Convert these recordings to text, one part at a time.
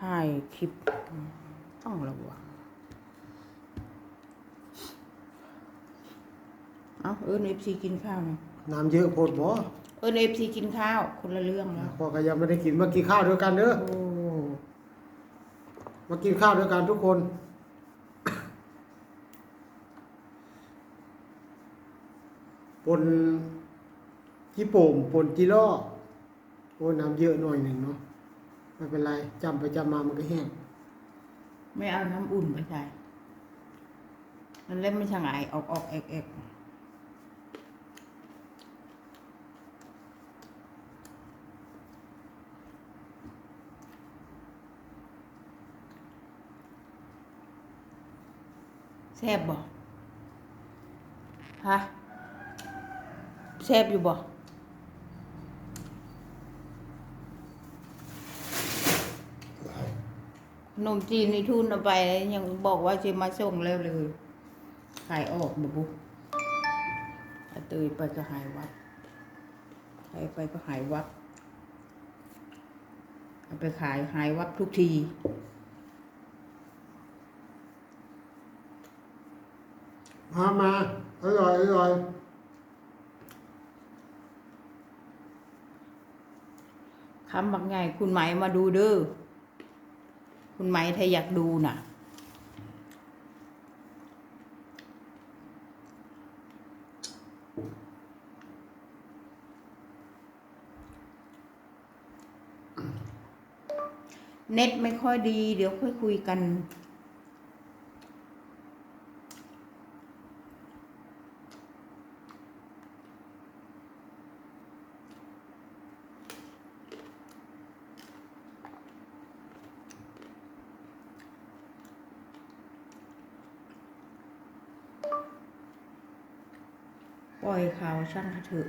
ถ่ายคลิปต้องระวังเอาเอิญเอฟซีกินข้าวหน่อยน้ำเยอะโพดบ่เอิญเอฟซีกินข้าว คนละเรื่องแล้วพ่อก็ยังไม่ได้กินมากินข้าวด้วยกันเด้อโอ้มากินข้าวด้วยกันทุกคน ปนจีโป่งปนจีล่อโอ้ยน้ำเยอะหน่อยหนึ่งเนาะ ไม่เป็นไรจำไปจำมามันก็แห้งไม่เอาน้ำอุ่นไปใส่มันเล่นไม่ช่างไอออกออกเอกเอกแซบบ่ฮะแซบอยู่บ่ ขนมจีนในทุนเอาไปแล้วยังบอกว่าจะมาส่งแล้วเลย ขายออกบ่บุอาเตยไปก็หายวัดใครไปก็หายวัดเอาไปขายหายวัดทุกทีมามา อร่อย อร่อยคำบักไงคุณไหมมาดูเด้อ คุณไหมถ้าอยากดูน่ะ เน็ตไม่ค่อยดี เดี๋ยวค่อยคุยกัน ปล่อยข่าวช่างเขาเถอะ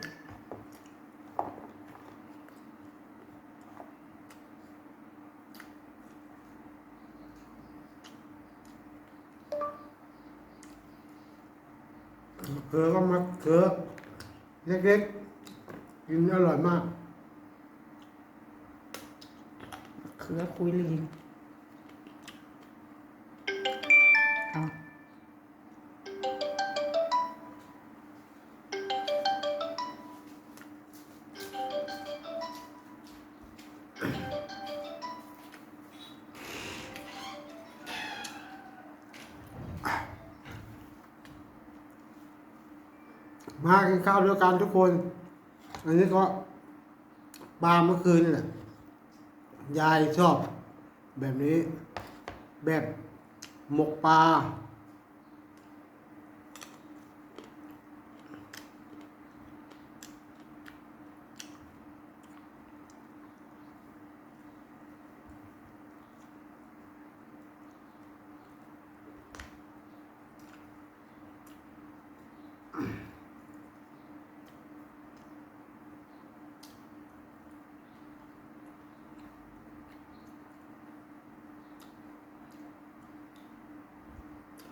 เขือก็มาเขือเล็กๆกินอร่อยมากเขือคุยลีนเอา มากินข้าวด้วยกันทุกคน อันนี้ก็ปลาเมื่อคืนนี่แหละ ยายชอบ แบบนี้ แบบหมกปลา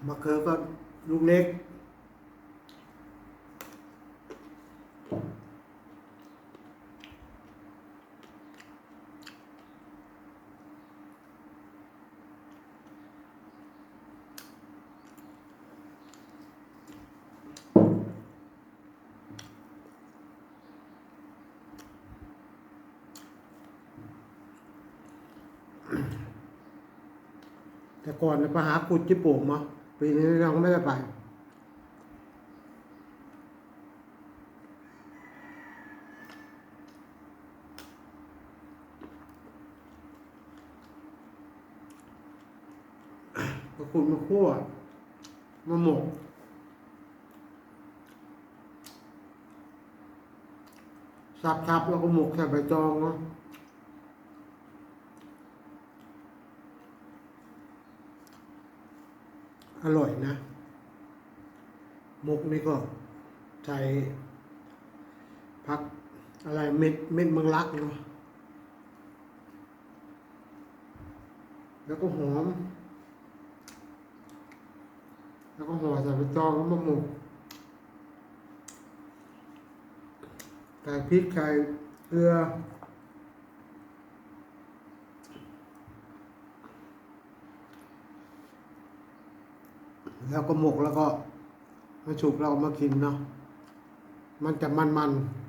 มะเขือก็ลูกเล็ก แต่ก่อนไปหาขุดจิโป่งมา ปีนี้ยังไม่ได้ไปมาขุดมาคั่วมาหมกสับๆแล้วก็หมกใส่ใบจองเนาะ อร่อยนะ มุกนี่ก็ใส่ผักอะไรเม็ดเม็ดมังลักเนาะแล้วก็หอม แล้วก็ห่อใส่ใบตองแล้วมาหมกใส่พริกใส่เกลือ แล้วก็หมกแล้วก็มาฉุกเรามากินเนาะมันจะมันมันๆ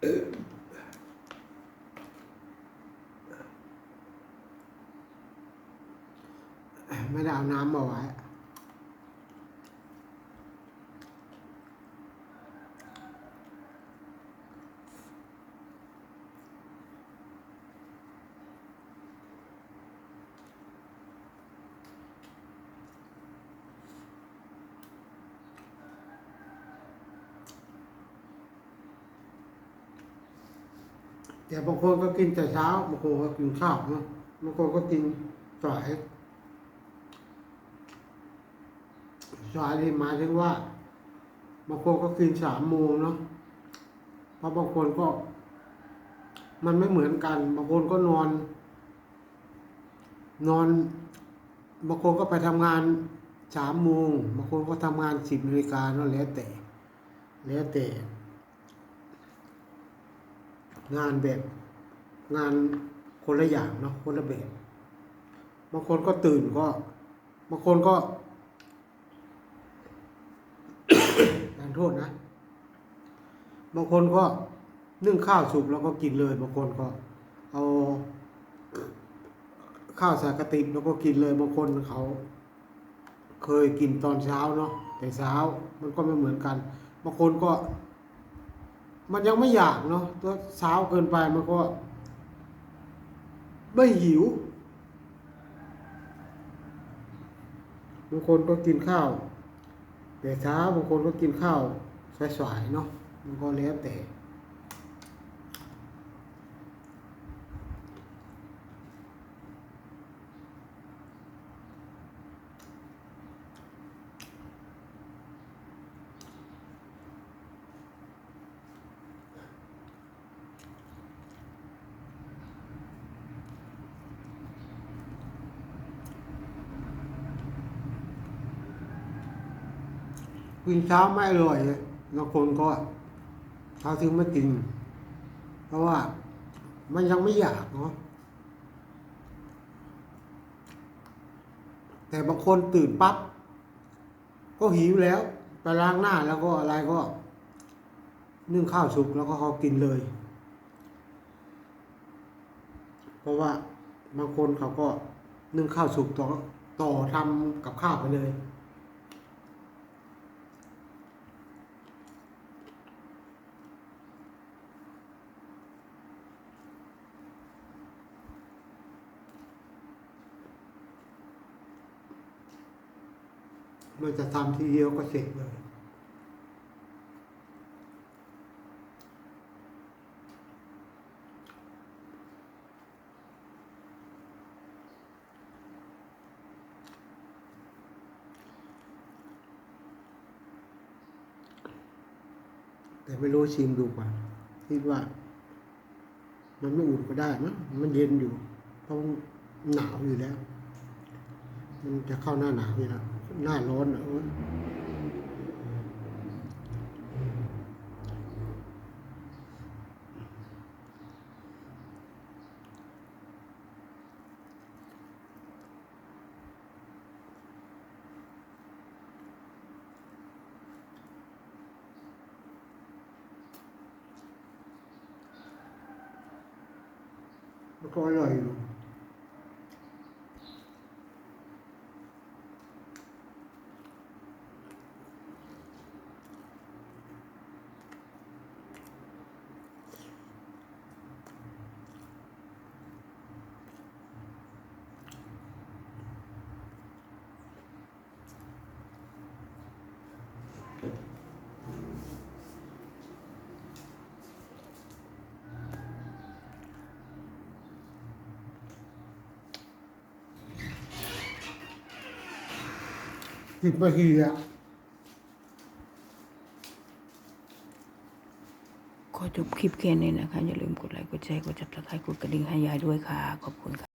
ไม่ได้เอาน้ำมาไว้ แต่บางคนก็กินแต่เช้าบางคนก็กินข้าวเนาะบางคนก็กินสายสายนี่หมายถึงว่าบางคนก็กินสามโมงเนาะเพราะบางคนก็ มันไม่เหมือนกัน บางคนก็นอน นอน บางคนก็ไปทำงานสามโมงบางคนก็ทำงานสิบนาฬิกาเนาะแล้วแต่ แล้วแต่ งานแบบงานคนละอย่างเนาะคนละแบบบางคนก็ตื่นก็บางคนก็ขอโทษนะ บางคนก็นึ่งข้าวสุกแล้วก็กินเลย บางคนก็เอาข้าวส่กติบแล้วก็กินเลยบางคนเขา เคยกินตอนเช้าเนาะแต่เช้ามันก็ไม่เหมือนกัน บางคนก็ มันยังไม่อยากเนาะตัวเช้าเกินไปมันก็ ไม่หิวบางคนก็กินข้าวแต่เช้าบางคนก็กินข้าวสายๆเนาะมันก็แล้วแต่ กินเช้าไม่อร่อยบางคนก็เขาถึงไม่กิน เพราะว่ามันยังไม่อยากเนาะแต่บางคนตื่นปั๊บก็หิวแล้ว ไปล้างหน้าแล้วก็อะไรก็ นึ่งข้าวสุกแล้วก็เขากินเลย เพราะว่าบางคนเขาก็นึ่งข้าวสุกต่อต่อทำกับข้าวไปเลย มันจะทำทีเดียวก็เสร็จเลยแต่ไม่รู้ชิมดูก่อนคิดว่า มันไม่อุ่นก็ได้มั้งมันเย็นอยู่เพราะหนาวอยู่แล้ว มันจะเข้าหน้าหนาวอยู่แล้ว หน้าร้อนอะโอ๊ยมันก็อร่อยอยู่ อ สิบนาทีอะขอจบคลิปแค่นี้นะคะ อย่าลืมกดไลค์ กดแชร์ กดจับตะไคร้กดกระดิ่งให้ยายด้วยค่ะ ขอบคุณค่ะ